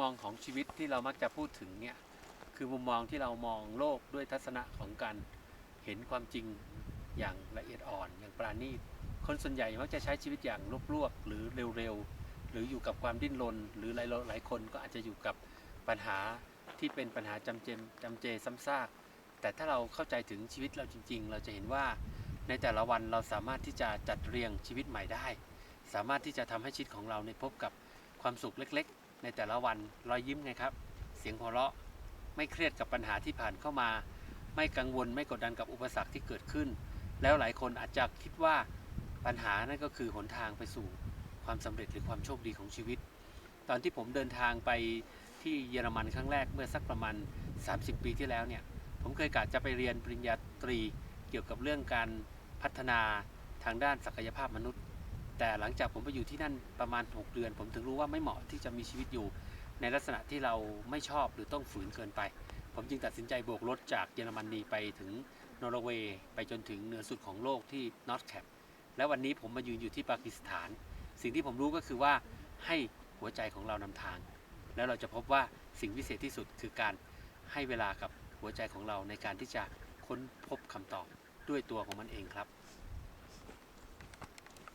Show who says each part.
Speaker 1: มองของชีวิตที่เรามักจะพูดถึงเนี่ยคือมุมมองที่เรามองโลกด้วยทัศนะของการเห็นความจริงอย่างละเอียดอ่อนอย่างปราณีตคนส่วนใหญ่มักจะใช้ชีวิตอย่างรวบๆหรือเร็วๆหรืออยู่กับความดิ้นรน หรือหลายหลายคนก็อาจจะอยู่กับปัญหาที่เป็นปัญหาจำเจมจำเจซ้ำซาก แต่ถ้าเราเข้าใจถึงชีวิตเราจริง ๆ เราจะเห็นว่าในแต่ละวันเราสามารถที่จะจัดเรียงชีวิตใหม่ได้ สามารถที่จะทำให้ชีวิตของเราในพบกับความสุขเล็กๆ ในแต่ละวันรอยยิ้มไงครับ เสียงหัวเราะไม่เครียดกับปัญหาที่ผ่านเข้ามา ไม่กังวลไม่กดดันกับอุปสรรคที่เกิดขึ้น แล้วหลายคนอาจจะคิดว่าปัญหานั่นก็คือหนทางไปสู่ความสำเร็จหรือความโชคดีของชีวิต ตอนที่ผมเดินทางไปที่เยอรมันครั้งแรกเมื่อสักประมาณ 30 ปีที่แล้วเนี่ยผมเคยกะจะไปเรียนปริญญาตรีเกี่ยวกับเรื่องการพัฒนาทางด้านศักยภาพมนุษย์ แต่หลังจากผมไปอยู่ที่นั่นประมาณ 6 เดือน ผมถึงรู้ว่าไม่เหมาะที่จะมีชีวิตอยู่ในลักษณะที่เราไม่ชอบหรือต้องฝืนเกินไป ผมจึงตัดสินใจโบกรถจากเยอรมนีไปถึงนอร์เวย์ไปจนถึงเหนือสุดของโลกที่นอร์ทแคปและวันนี้ผมมายืนอยู่ที่ปากีสถาน สิ่งที่ผมรู้ก็คือว่าให้หัวใจของเรานำทาง แล้วเราจะพบว่าสิ่งวิเศษที่สุดคือการให้เวลากับหัวใจของเราในการที่จะค้นพบคำตอบด้วยตัวของมันเองครับ